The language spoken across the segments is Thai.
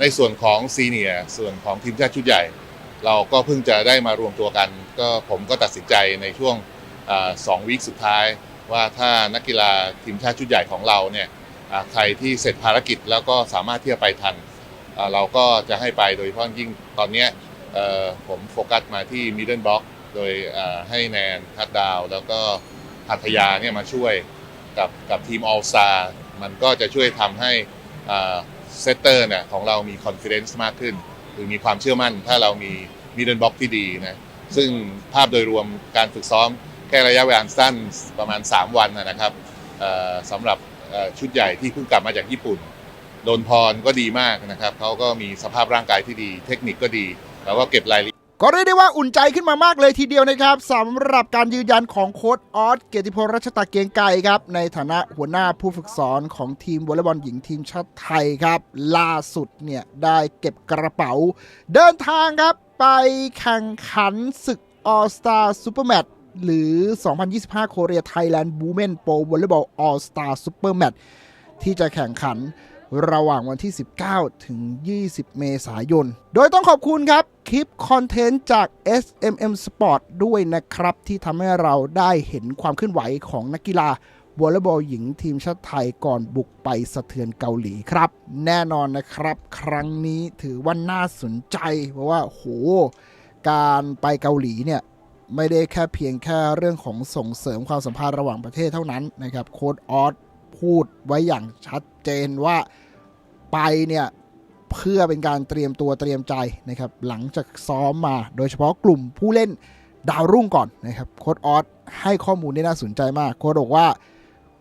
ในส่วนของซีเนียส่วนของทีมชาติชุดใหญ่ เราก็เพิ่งจะได้มารวมตัวกัน ก็ผมก็ตัดสินใจในช่วงสองวีคสุดท้าย ว่าถ้านักกีฬาทีมชาติชุดใหญ่ของเราเนี่ยใครที่เสร็จภารกิจแล้วก็สามารถที่จะไปทัน เราก็จะให้ไปโดยเฉพาะยิ่งตอนนี้ผมโฟกัสมาที่มิดเดิลบล็อกโดยให้แนนทัดดาว แล้วก็หัตยาเนี่ยมาช่วยกับกับทีมออลสตามันก็จะช่วยทำให้ เซตเตอร์เนี่ยของเรามีคอนฟ idence มากขึ้น หรือมีความเชื่อมั่น ถ้าเรามีมิดเดิลบล็อกที่ดีนะซึ่งภาพโดยรวมการฝึกซ้อมแค่ระยะเวลาสั้นประมาณ 3 วันนะครับสำหรับชุดใหญ่ที่เพิ่งกลับมาจากญี่ปุ่นโดนพรก็ดีมากนะครับเขาก็มีสภาพร่างกายที่ดี เทคนิคก็ดี แล้วก็เก็บรายละเอียด ก็เรียกได้ว่าอุ่นใจขึ้นมามากเลยทีเดียวนะครับสำหรับการยืนยันของโค้ชออสเกียรติพลรัชตาเกียงไกรครับในฐานะหัวหน้าผู้ฝึกสอนของทีมวอลเลย์บอลหญิงทีมชาติไทยครับ ล่าสุดเนี่ยได้เก็บกระเป๋า เดินทางครับไปแข่งขันศึก All Star Super Match หรือ 2025 โคเรียไทยแลนด์บูเมนโปวอลเลย์บอล All Star Super Match ที่จะแข่งขันระหว่างวันที่ 19 ถึง 20 เมษายน โดยต้องขอบคุณครับ คลิปคอนเทนต์จาก SMM Sport ด้วยนะครับ ที่ทำให้เราได้เห็นความเคลื่อนไหวของนักกีฬาวอลเลย์บอลหญิงทีมชาติไทยก่อนบุกไปสะเทือนเกาหลีครับ แน่นอนนะครับ ครั้งนี้ถือว่าน่าสนใจ เพราะว่าโหการไปเกาหลีเนี่ยไม่ได้แค่เพียงแค่เรื่องของส่งเสริมความสัมพันธ์ระหว่างประเทศเท่านั้นนะครับโค้ดออสพูดไว้อย่างชัดเจนว่าไปเนี่ย เพื่อเป็นการเตรียมตัวเตรียมใจนะครับหลังจากซ้อมมาโดยเฉพาะกลุ่มผู้เล่นดาวรุ่งก่อนนะครับโค้ดออสให้ข้อมูลที่น่าสนใจมากโค้ดบอกว่า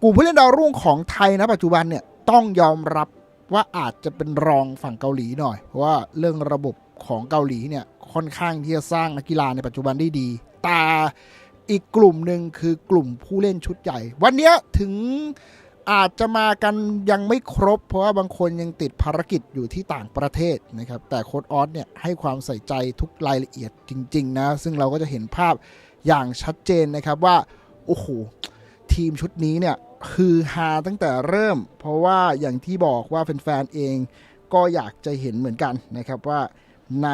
กลุ่มผู้เล่นดาวรุ่งของไทยนะปัจจุบันเนี่ยต้องยอมรับว่าอาจจะเป็นรองฝั่งเกาหลีหน่อย เพราะว่าเรื่องระบบของเกาหลีเนี่ยค่อนข้างที่จะสร้างนักกีฬาในปัจจุบันได้ดีแต่อีกกลุ่มหนึ่งคือกลุ่มผู้เล่นชุดใหญ่ วันนี้ถึง อาจจะมากันยังไม่ครบ เพราะว่าบางคนยังติดภารกิจอยู่ที่ต่างประเทศนะครับ แต่โค้ดออสเนี่ยให้ความใส่ใจทุกรายละเอียดจริง ๆ นะ ซึ่งเราก็จะเห็นภาพอย่างชัดเจนนะครับว่า โอ้โห ทีมชุดนี้เนี่ยคือฮาตั้งแต่เริ่ม เพราะว่าอย่างที่บอกว่าแฟนๆเองก็อยากจะเห็นเหมือนกันนะครับว่าใน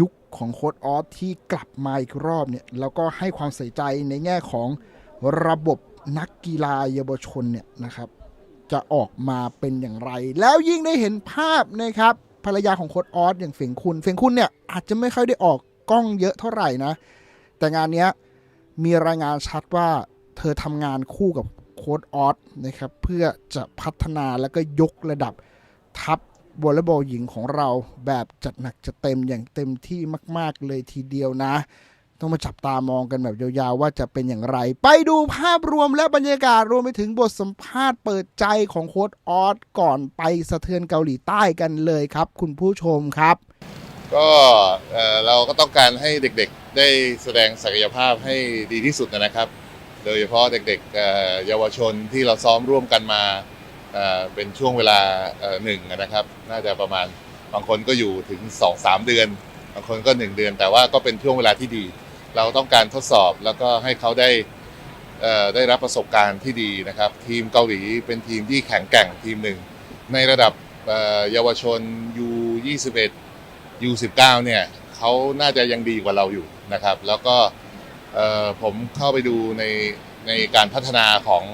ยุคของโค้ดออสที่กลับมาอีกรอบเนี่ยแล้วก็ให้ความใส่ใจในแง่ของระบบนักกีฬาเยาวชนเนี่ยนะครับ จะออกมาเป็นอย่างไร แล้วยิ่งได้เห็นภาพนะครับภรรยาของโค้ดออสอย่างเฟยงคุณเฟยงคุณเนี่ยอาจจะไม่ค่อยได้ออกกล้องเยอะเท่าไหร่นะ แต่งานนี้มีรายงานชัดว่าเธอทำงานคู่กับโค้ดออสนะครับเพื่อจะพัฒนาแล้วก็ยกระดับทัพวอลเลย์บอลหญิงของเราแบบจัดหนักจัดเต็มอย่างเต็มที่มาก ๆ เลยทีเดียวนะ ต้องมาจับตามองกันแบบยาวๆว่าจะเป็นอย่างไร ไปดูภาพรวมและบรรยากาศรวมไปถึงบทสัมภาษณ์เปิดใจของโค้ดออสก่อนไปสะเทือนเกาหลีใต้กันเลยครับ คุณผู้ชมครับ ก็เอ่อเราก็ต้องการให้เด็กๆได้แสดงศักยภาพให้ดีที่สุดนะครับ โดยเฉพาะเด็กๆเอ่อเยาวชนที่เราซ้อมร่วมกันมาเอ่อเป็นช่วงเวลาเอ่อหนึ่งนะครับ น่าจะประมาณบางคนก็อยู่ถึง 2-3 เดือน บางคนก็ 1 เดือน แต่ว่าก็เป็นช่วงเวลาที่ดี เราต้องการทดสอบแล้วก็ให้เขาได้ได้รับประสบการณ์ที่ดีนะครับ ทีมเกาหลีเป็นทีมที่แข็งแกร่งทีมหนึ่ง ในระดับเยาวชน U21 U19 เนี่ยเขาน่าจะยังดีกว่าเราอยู่นะครับ แล้วก็ผมเข้าไปดูในในการพัฒนาของ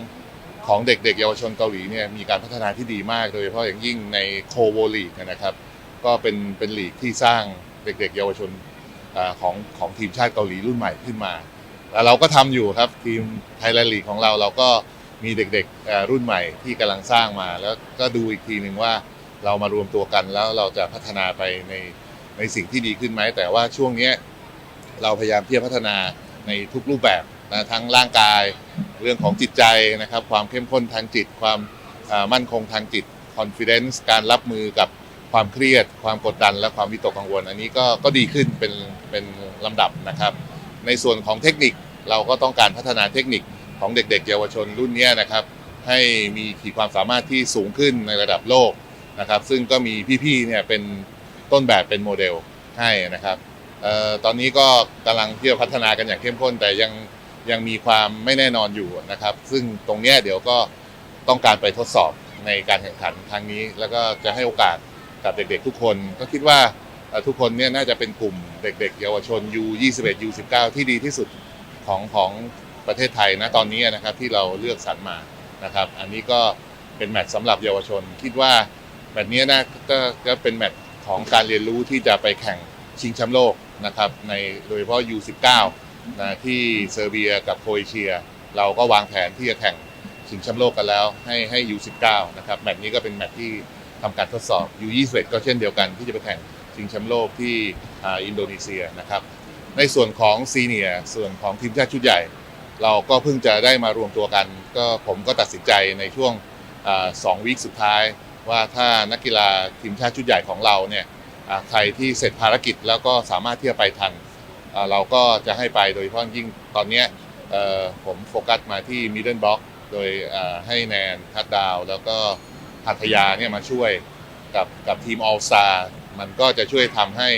ของเด็กๆ เยาวชนเกาหลีเนี่ยมีการพัฒนาที่ดีมากโดยเฉพาะอย่างยิ่งในโคโวลีกนะครับ ก็เป็นเป็นลีกที่สร้างเด็กๆ เยาวชน ของของทีมชาติเกาหลีรุ่นใหม่ขึ้นมาแล้วเราก็ทำอยู่ครับทีมไทยแลนด์ลีกของเราเราก็มีเด็กๆเอ่อรุ่นใหม่ที่กำลังสร้างมา แล้วก็ดูอีกทีหนึ่งว่าเรามารวมตัวกันแล้วเราจะพัฒนาไปในในสิ่งที่ดีขึ้นไหมแต่ว่าช่วงนี้เราพยายามที่จะพัฒนาในทุกรูปแบบนะทั้งร่างกายเรื่องของจิตใจนะครับ ความเข้มข้นทางจิต ความมั่นคงทางจิต confidence การรับมือกับ ความเครียด ความกดดัน และความวิตกกังวล อันนี้ก็ก็ดีขึ้นเป็นเป็นลำดับนะครับ ในส่วนของเทคนิคเราก็ต้องการพัฒนาเทคนิคของเด็ก ๆ เยาวชนรุ่นนี้นะครับ ให้มีขีดความสามารถที่สูงขึ้นในระดับโลกนะครับ ซึ่งก็มีพี่ๆเนี่ยเป็นต้นแบบเป็นโมเดลให้นะครับออตอนนี้ก็กำลังที่จะพัฒนากันอย่างเข้มข้น แต่ยังยังมีความไม่แน่นอนอยู่นะครับ ซึ่งตรงนี้เดี๋ยวก็ต้องการไปทดสอบในการแข่งขันครั้งนี้ แล้วก็จะให้โอกาส กับเด็กๆทุกคน ก็คิดว่าทุกคนเนี่ยน่าจะเป็นกลุ่มเด็ก ๆ เยาวชน U21 U19 ที่ดีที่สุดของของประเทศไทยนะตอนนี้นะครับที่เราเลือกสรรมานะครับ อันนี้ก็เป็นแมตช์สำหรับเยาวชน คิดว่าแมตช์นี้นะก็ก็เป็นแมตช์ของการเรียนรู้ที่จะไปแข่งชิงแชมป์โลกนะครับในโดยเฉพาะ U19 นะที่เซอร์เบียกับโครเอเชีย เราก็วางแผนที่จะแข่งชิงแชมป์โลกกันแล้ว ให้ให้ U19 นะครับแมตช์นี้ก็เป็นแมตช์ที่ ทำการทดสอบ U21 ก็เช่นเดียวกันที่จะไปแข่งชิงแชมป์โลกที่อินโดนีเซียนะครับในส่วนของซีเนียส่วนของทีมชาติชุดใหญ่ เราก็เพิ่งจะได้มารวมตัวกัน ก็ผมก็ตัดสินใจในช่วงสองวีคสุดท้าย ว่าถ้านักกีฬาทีมชาติชุดใหญ่ของเราเนี่ยใครที่เสร็จภารกิจแล้วก็สามารถที่จะไปทัน เราก็จะให้ไปโดยเฉพาะยิ่งตอนนี้ผมโฟกัสมาที่มิดเดิลบล็อกโดยให้แนนทัดดาวแล้วก็ หัตยาเนี่ยมาช่วยกับกับทีมออลสตามันก็จะช่วยทำให้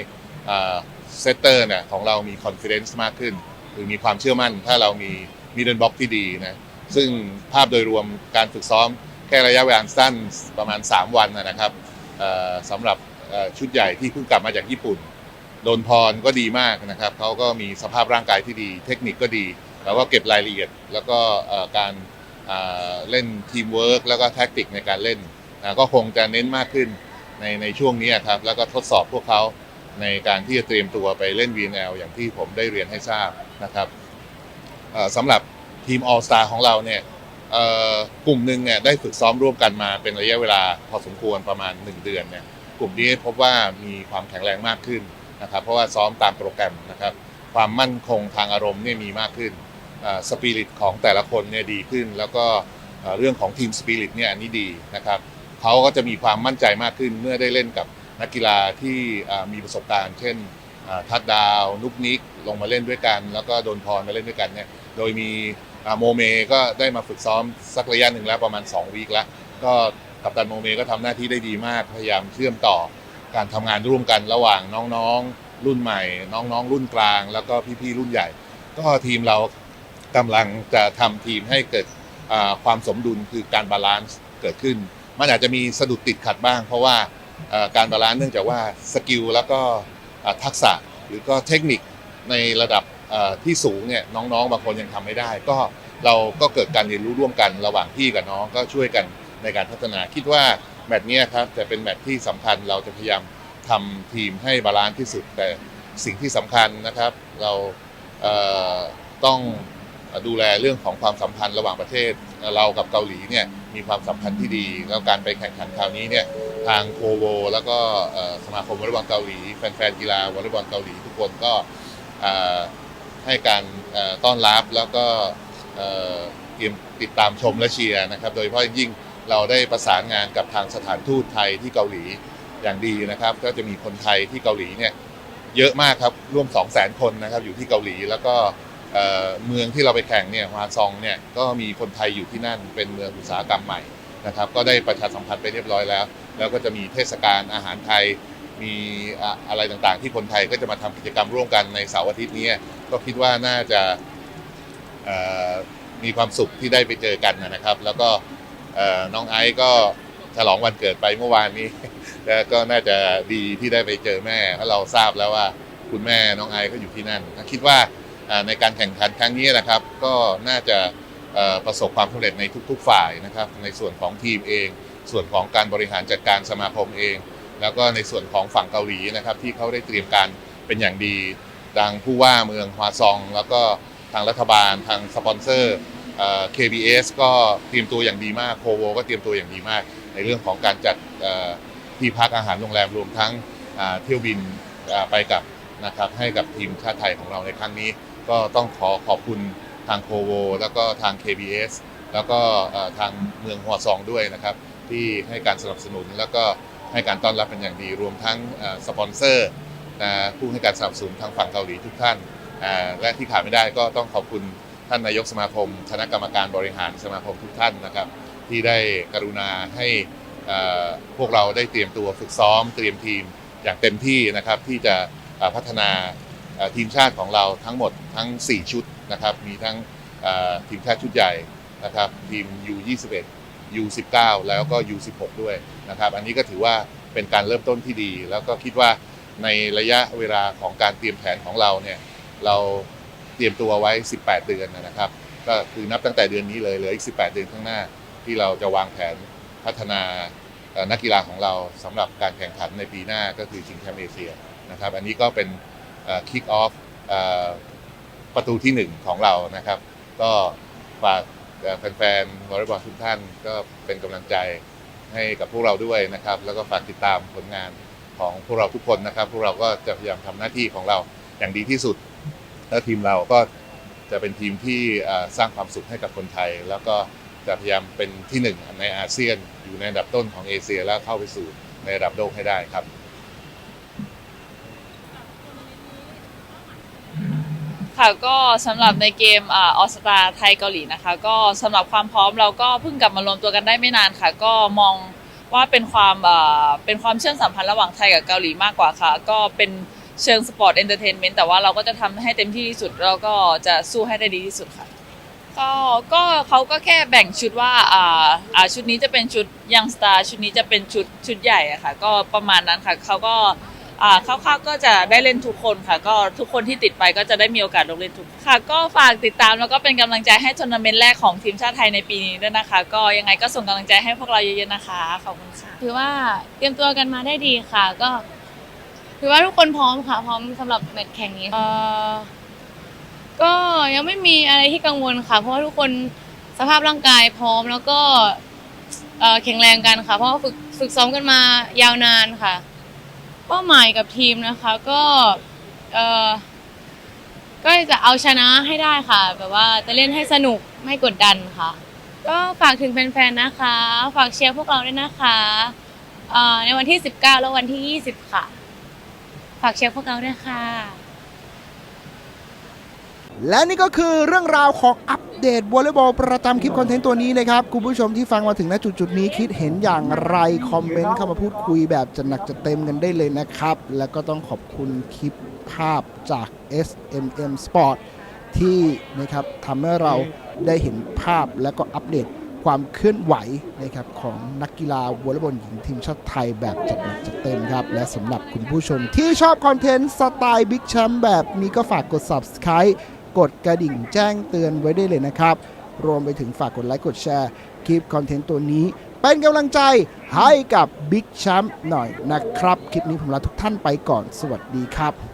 เซตเตอร์เนี่ยของเรามี confidence มากขึ้นหรือมีความเชื่อมั่นถ้าเรามีมิดเดิลบล็อกที่ดีนะซึ่งภาพโดยรวมการฝึกซ้อมแค่ระยะเวลาสั้นประมาณ 3 วันนะครับสำหรับชุดใหญ่ที่เพิ่งกลับมาจากญี่ปุ่นโดนพรก็ดีมากนะครับเขาก็มีสภาพร่างกายที่ดี เทคนิคก็ดี แล้วก็เก็บรายละเอียด แล้วก็การ เล่นทีมเวิร์กแล้วก็แท็กติกในการเล่นนะก็คงจะเน้นมากขึ้นในในช่วงนี้ครับ แล้วก็ทดสอบพวกเขาในการที่จะเตรียมตัวไปเล่น VNL อย่างที่ผมได้เรียนให้ทราบนะครับสำหรับทีม All Star ของเราเนี่ยกลุ่มหนึ่งเนี่ยได้ฝึกซ้อมร่วมกันมาเป็นระยะเวลาพอสมควรประมาณ 1 เดือนเนี่ยกลุ่มนี้พบว่ามีความแข็งแรงมากขึ้นนะครับ เพราะว่าซ้อมตามโปรแกรมนะครับ ความมั่นคงทางอารมณ์เนี่ยมีมากขึ้น สปิริตของแต่ละคนเนี่ยดีขึ้น แล้วก็เรื่องของทีมสปิริตเนี่ยอันนี้ดีนะครับเขาก็จะมีความมั่นใจมากขึ้นเมื่อได้เล่นกับนักกีฬาที่มีประสบการณ์ เช่นทัดดาว นุกนิกลงมาเล่นด้วยกัน แล้วก็โดนพรมาเล่นด้วยกันเนี่ยโดยมีโมเมก็ได้มาฝึกซ้อมสักระยะหนึ่งแล้วประมาณ 2 วีคแล้วก็กัปตันโมเมก็ทำหน้าที่ได้ดีมากพยายามเชื่อมต่อการทำงานร่วมกันระหว่างน้องๆ รุ่นใหม่ น้องๆ รุ่นกลาง แล้วก็พี่ๆรุ่นใหญ่ ก็ทีมเรา กำลังจะทำทีมให้เกิดความสมดุลคือการบาลานซ์เกิดขึ้น มันอาจจะมีสะดุดติดขัดบ้าง เพราะว่าการบาลานซ์เนื่องจากว่าสกิลแล้วก็ทักษะหรือก็เทคนิคในระดับที่สูงเนี่ยน้องๆ บางคนยังทำไม่ได้ ก็เราก็เกิดการเรียนรู้ร่วมกันระหว่างพี่กับน้องก็ช่วยกันในการพัฒนาคิดว่าแมตช์นี้ครับจะเป็นแมตช์ที่สำคัญเราจะพยายามทำทีมให้บาลานซ์ที่สุดแต่สิ่งที่สำคัญนะครับ เราต้อง ดูแลเรื่องของความสัมพันธ์ระหว่างประเทศเรากับเกาหลีเนี่ยมีความสัมพันธ์ที่ดี แล้วการไปแข่งขันคราวนี้เนี่ยทางโคโวแล้วก็สมาคมวอลเลย์บอลเกาหลีแฟนๆกีฬาวอลเลย์บอลเกาหลีทุกคนก็ให้การต้อนรับแล้วก็เตรียมติดตามชมและเชียร์นะครับ โดยเฉพาะยิ่งเราได้ประสานงานกับทางสถานทูตไทยที่เกาหลีอย่างดีนะครับ ก็จะมีคนไทยที่เกาหลีเนี่ยเยอะมากครับร่วม 2 0 0 0 0 0 คนนะครับอยู่ที่เกาหลีแล้วก็ เเมืองที่เราไปแข่งเนี่ยฮวาซองเนี่ยก็มีคนไทยอยู่ที่นั่นเป็นเมืองอุตสาหกรรมใหม่นะครับ ก็ได้ประชาสัมพันธ์ไปเรียบร้อยแล้ว แล้วก็จะมีเทศกาลอาหารไทยมีอะอะไรต่างๆ ที่คนไทยก็จะมาทำกิจกรรมร่วมกันในเสาร์อาทิตย์นี้ก็คิดว่าน่าจะมีความสุขที่ได้ไปเจอกันนะครับ แล้วก็น้องไอซ์ก็ฉลองวันเกิดไปเมื่อวานนี้ แล้วก็น่าจะดีที่ได้ไปเจอแม่เพราะเราทราบแล้วว่าคุณแม่น้องไอซ์เขาอยู่ที่นั่นคิดว่า ในการแข่งขันครั้งนี้นะครับ ก็น่าจะประสบความสำเร็จในทุก ๆ ฝ่ายนะครับ ในส่วนของทีมเอง ส่วนของการบริหารจัดการสมาคมเอง แล้วก็ในส่วนของฝั่งเกาหลีนะครับ ที่เขาได้เตรียมการเป็นอย่างดีดังผู้ว่าเมืองฮวาซอง แล้วก็ทางรัฐบาลทางสปอนเซอร์ KBS ก็เตรียมตัวอย่างดีมากโคโวก็เตรียมตัวอย่างดีมาก ในเรื่องของการจัดที่พักอาหารโรงแรมรวมทั้งเที่ยวบินไปกับนะครับให้กับทีมชาติไทยของเราในครั้งนี้ ก็ต้องขอขอบคุณทางโคโวแล้วก็ทาง KBS แล้วก็ทางเมืองฮัวซองด้วยนะครับ ที่ให้การสนับสนุนแล้วก็ให้การต้อนรับเป็นอย่างดีรวมทั้งสปอนเซอร์ผู้ให้การสนับสนุนทางฝั่งเกาหลีทุกท่าน และที่ขาดไม่ได้ก็ต้องขอบคุณท่านนายกสมาคม คณะกรรมการบริหารสมาคมทุกท่านนะครับ ที่ได้กรุณาให้พวกเราได้เตรียมตัวฝึกซ้อม เตรียมทีมอย่างเต็มที่นะครับที่จะพัฒนา ทีมชาติของเราทั้งหมดทั้ง 4 ชุดนะครับมีทั้งทีมชาติชุดใหญ่นะครับทีม U21 U19 แล้วก็ U16 ด้วยนะครับอันนี้ก็ถือว่าเป็นการเริ่มต้นที่ดี แล้วก็คิดว่าในระยะเวลาของการเตรียมแผนของเราเนี่ยเราเตรียมตัวไว้ 18 เดือนนะครับ ก็คือนับตั้งแต่เดือนนี้เลยเหลืออีก 18 เดือนข้างหน้า ที่เราจะวางแผนพัฒนานักกีฬาของเราสำหรับการแข่งขันในปีหน้าก็คือชิงแชมป์เอเชียนะครับ อันนี้ก็เป็น คิกออฟประตูที่หนึ่งของเรานะครับ ก็ฝากแฟนๆวอลเลย์บอลทุกท่านก็เป็นกำลังใจให้กับพวกเราด้วยนะครับ แล้วก็ฝากติดตามผลงานของพวกเราทุกคนนะครับ พวกเราก็จะพยายามทำหน้าที่ของเราอย่างดีที่สุด แล้วทีมเราก็จะเป็นทีมที่สร้างความสุขให้กับคนไทย แล้วก็จะพยายามเป็นที่หนึ่งในอาเซียน อยู่ในอันดับต้นของเอเชียแล้วเข้าไปสู่ในระดับโลกให้ได้ครับ ค่ะก็สำหรับในเกมออสตาไทยเกาหลีนะคะ ก็สำหรับความพร้อมเราก็เพิ่งกลับมารวมตัวกันได้ไม่นานค่ะ ก็มองว่าเป็นความเป็นความเชื่อมสัมพันธ์ระหว่างไทยกับเกาหลีมากกว่าค่ะ ก็เป็นเชิงสปอร์ตเอนเตอร์เทนเมนต์แต่ว่าเราก็จะทำให้เต็มที่ที่สุดแล้วก็จะสู้ให้ได้ดีที่สุดค่ะก็ก็เขาก็แค่แบ่งชุดว่าอ่าอ่าชุดนี้จะเป็นชุดยังสตาร์ชุดนี้จะเป็นชุดชุดใหญ่อะค่ะ ก็ประมาณนั้นค่ะเขาก็ อ่าคร่าวๆก็จะได้เล่นทุกคนค่ะ ก็ทุกคนที่ติดไปก็จะได้มีโอกาสลงเล่นทุกค่ะ ก็ฝากติดตามแล้วก็เป็นกำลังใจให้ทัวร์นาเมนต์แรกของทีมชาติไทยในปีนี้ด้วยนะคะ ก็ยังไงก็ส่งกำลังใจให้พวกเราเยอะๆนะคะขอบคุณค่ะ ถือว่าเตรียมตัวกันมาได้ดีค่ะ ก็ถือว่าทุกคนพร้อมค่ะ พร้อมสำหรับแมตช์แข่งนี้เอ่อก็ยังไม่มีอะไรที่กังวลค่ะ เพราะว่าทุกคนสภาพร่างกายพร้อมแล้วก็เอ่อแข็งแรงกันค่ะ เพราะว่าฝึกฝึกซ้อมกันมายาวนานค่ะ เป้าหมายกับทีมนะคะ ก็เอ่อก็จะเอาชนะให้ได้ค่ะ แบบว่าจะเล่นให้สนุกไม่กดดันค่ะ ก็ฝากถึงแฟนๆนะคะ ฝากเชียร์พวกเราด้วยนะคะเอ่อในวันที่ 19 และววันที่ 20 ค่ะ ฝากเชียร์พวกเราด้วยค่ะ และนี่ก็คือเรื่องราวของอัปเดตวอลเลย์บอลประจำคลิปคอนเทนต์ตัวนี้นะครับ คุณผู้ชมที่ฟังมาถึงณจุดจุดนี้คิดเห็นอย่างไร คอมเมนต์เข้ามาพูดคุยแบบจะหนักจะเต็มกันได้เลยนะครับ แล้วก็ต้องขอบคุณคลิปภาพจาก SMM Sport ที่นะครับทำให้เราได้เห็นภาพและก็อัปเดตความเคลื่อนไหวนะครับของนักกีฬาวอลเลย์บอลหญิงทีมชาติไทยแบบจัดหนักจัดเต็มครับ และสำหรับคุณผู้ชมที่ชอบคอนเทนต์สไตล์บิ๊กแชมป์แบบนี้ก็ฝากกด Subscribe กดกระดิ่งแจ้งเตือนไว้ได้เลยนะครับ รวมไปถึงฝากกดไลค์กดแชร์คลิปคอนเทนต์ตัวนี้ เป็นกำลังใจให้กับบิ๊กแชมป์หน่อยนะครับ คลิปนี้ผมลาทุกท่านไปก่อนสวัสดีครับ